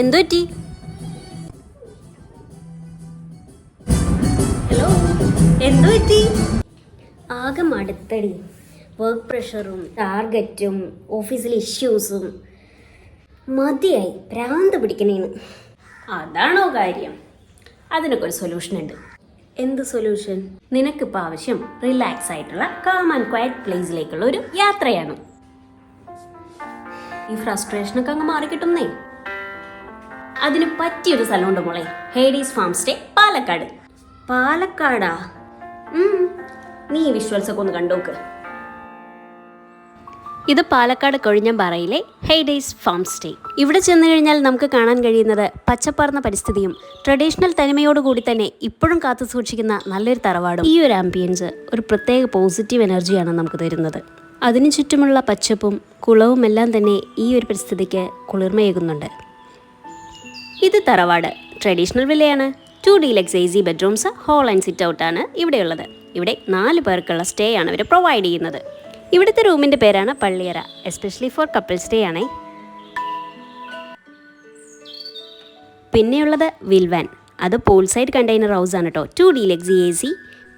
എന്തു പറ്റി? ഹലോ എന്തു പറ്റി? ആകെ മടുത്തടി. വർക്ക് പ്രഷറും ടാർഗറ്റും ഓഫീസിലെ ഇഷ്യൂസും മതിയായി ഭ്രാന്ത് പിടിക്കണേന്ന്. അതാണോ കാര്യം? അതിനൊക്കെ ഒരു സൊല്യൂഷൻ ഉണ്ട്. എന്ത് സൊല്യൂഷൻ നിനക്കിപ്പോൾ ആവശ്യം റിലാക്സ് ആയിട്ടുള്ള കാം ആൻഡ് ക്വയറ്റ് പ്ലേസിലേക്കുള്ള ഒരു യാത്രയാണ്. ഈ ഫ്രസ്ട്രേഷനൊക്കെ അങ്ങ് മാറിക്കിട്ടുന്നേ അതിന് പറ്റിയൊരു സ്ഥലമുണ്ട് മോളെ. Heydays farm stay Palakkad. പാലക്കാടാ? നീ വിഷ്വൽസ് ഒക്കെ ഒന്ന് കണ്ടോക്ക്. ഇത് പാലക്കാട് കൊഴിഞ്ഞമ്പാറയിലെ ഹെയ്ഡേയ്സ് ഫാം സ്റ്റേ. ഇവിടെ ചെന്നു കഴിഞ്ഞാൽ നമുക്ക് കാണാൻ കഴിയുന്നത് പച്ചപ്പാർന്ന പരിസ്ഥിതിയും ട്രഡീഷണൽ തനിമയോടുകൂടി തന്നെ ഇപ്പോഴും കാത്തു സൂക്ഷിക്കുന്ന നല്ലൊരു തറവാടും. ഈ ഒരു ആംബിയൻസ് ഒരു പ്രത്യേക പോസിറ്റീവ് എനർജിയാണ് നമുക്ക് തരുന്നത്. അതിനു ചുറ്റുമുള്ള പച്ചപ്പും കുളവും എല്ലാം തന്നെ ഈ ഒരു പരിസ്ഥിതിക്ക് കുളിർമയേകുന്നുണ്ട്. ഇത് Tharavad. Traditional വില്ലയാണ്. Two deluxe C bedrooms hall and sit ഔട്ടാണ് ഇവിടെയുള്ളത്. ഇവിടെ നാല് പേർക്കുള്ള സ്റ്റേ ആണ് ഇവർ പ്രൊവൈഡ് ചെയ്യുന്നത്. ഇവിടുത്തെ റൂമിന്റെ പേരാണ് Palliyara especially for couple stay ആണേ. പിന്നെയുള്ളത് വിൽവാൻ. അത് പോൾ സൈഡ് കണ്ടെയ്നർ ഹൗസ് ആണ് കേട്ടോ ടു ഡീലക്സ് എ സി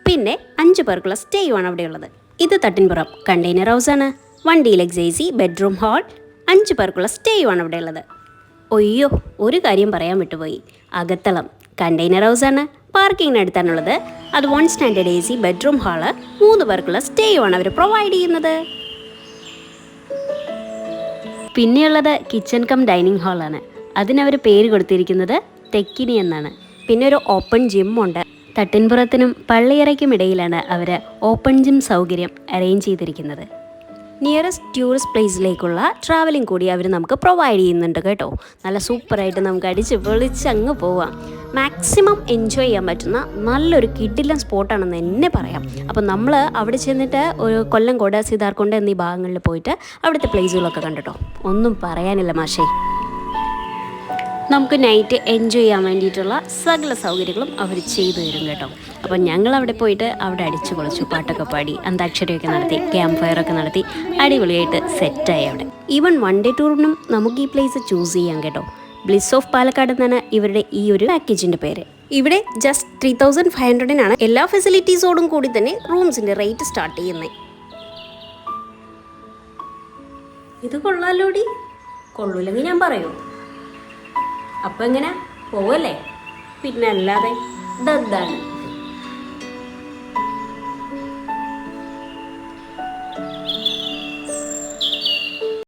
പിന്നെ അഞ്ച് പേർക്കുള്ള സ്റ്റേയുമാണ് അവിടെയുള്ളത്. ഇത് തട്ടിൻപുറം കണ്ടെയ്നർ ഹൗസ് ആണ്. One deluxe A C bedroom hall അഞ്ച് പേർക്കുള്ള സ്റ്റേയുമാണ് അവിടെയുള്ളത്. ഒയ്യോ ഒരു കാര്യം പറയാൻ വിട്ടുപോയി. അകത്തളം കണ്ടെയ്നർ ഹൗസ് ആണ്. പാർക്കിങ്ങിന് അടുത്താണുള്ളത് അത് one standard A C bedroom hall മൂന്ന് പേർക്കുള്ള സ്റ്റേയുമാണ് അവർ പ്രൊവൈഡ് ചെയ്യുന്നത്. പിന്നെയുള്ളത് കിച്ചൺ കം ഡൈനിങ് ഹാളാണ് അതിനവർ പേര് കൊടുത്തിരിക്കുന്നത് തെക്കിനി എന്നാണ്. പിന്നെ ഒരു ഓപ്പൺ ജിം ഉണ്ട്. തട്ടിൻപുറത്തിനും പള്ളിയറയ്ക്കും ഇടയിലാണ് അവർ ഓപ്പൺ ജിം സൗകര്യം അറേഞ്ച് ചെയ്തിരിക്കുന്നത്. നിയറസ്റ്റ് ടൂറിസ്റ്റ് പ്ലേസിലേക്കുള്ള ട്രാവലിംഗ് കൂടി അവർ നമുക്ക് പ്രൊവൈഡ് ചെയ്യുന്നുണ്ട് കേട്ടോ. നല്ല സൂപ്പറായിട്ട് നമുക്ക് അടിച്ച് പൊളിച്ച് അങ്ങ് പോവാം. മാക്സിമം എൻജോയ് ചെയ്യാൻ പറ്റുന്ന നല്ലൊരു കിഡിലൻ സ്പോട്ടാണെന്ന് തന്നെ പറയാം. അപ്പോൾ നമ്മൾ അവിടെ ചെന്നിട്ട് ഒരു കൊല്ലം കൊല്ലംകോട് സീതാർക്കുണ്ട് എന്നീ ഭാഗങ്ങളിൽ പോയിട്ട് അവിടുത്തെ പ്ലേസുകളൊക്കെ കണ്ടിട്ടോ. ഒന്നും പറയാനില്ല മാഷേ. നമുക്ക് നൈറ്റ് എൻജോയ് ചെയ്യാൻ വേണ്ടിയിട്ടുള്ള സകല സൗകര്യങ്ങളും അവർ ചെയ്തു തരും കേട്ടോ. അപ്പം ഞങ്ങൾ അവിടെ പോയിട്ട് അവിടെ അടിച്ചു പൊളിച്ചു പാട്ടൊക്കെ പാടി അന്താക്ഷരിയൊക്കെ നടത്തി ക്യാമ്പ് ഫയറൊക്കെ നടത്തി അടിപൊളിയായിട്ട് സെറ്റായി അവിടെ. ഈവൻ വൺ ഡേ ടൂറിനും നമുക്ക് ഈ പ്ലേസ് ചൂസ് ചെയ്യാം കേട്ടോ. ബ്ലിസ് ഓഫ് പാലക്കാട് എന്നാണ് ഇവരുടെ ഈ ഒരു പാക്കേജിന്റെ പേര്. ഇവിടെ ജസ്റ്റ് ത്രീ തൗസൻഡ് ഫൈവ് ഹൺഡ്രഡിനാണ് എല്ലാ ഫെസിലിറ്റീസോടും കൂടി തന്നെ റൂംസിന്റെ റേറ്റ് സ്റ്റാർട്ട് ചെയ്യുന്നത് ഇത് കൊള്ളാലോടി. കൊള്ളൂലെങ്കിൽ ഞാൻ പറയൂ. അപ്പൊ എങ്ങനെ പോവല്ലേ? പിന്നെ അല്ലാതെ ഇതെന്താണ്?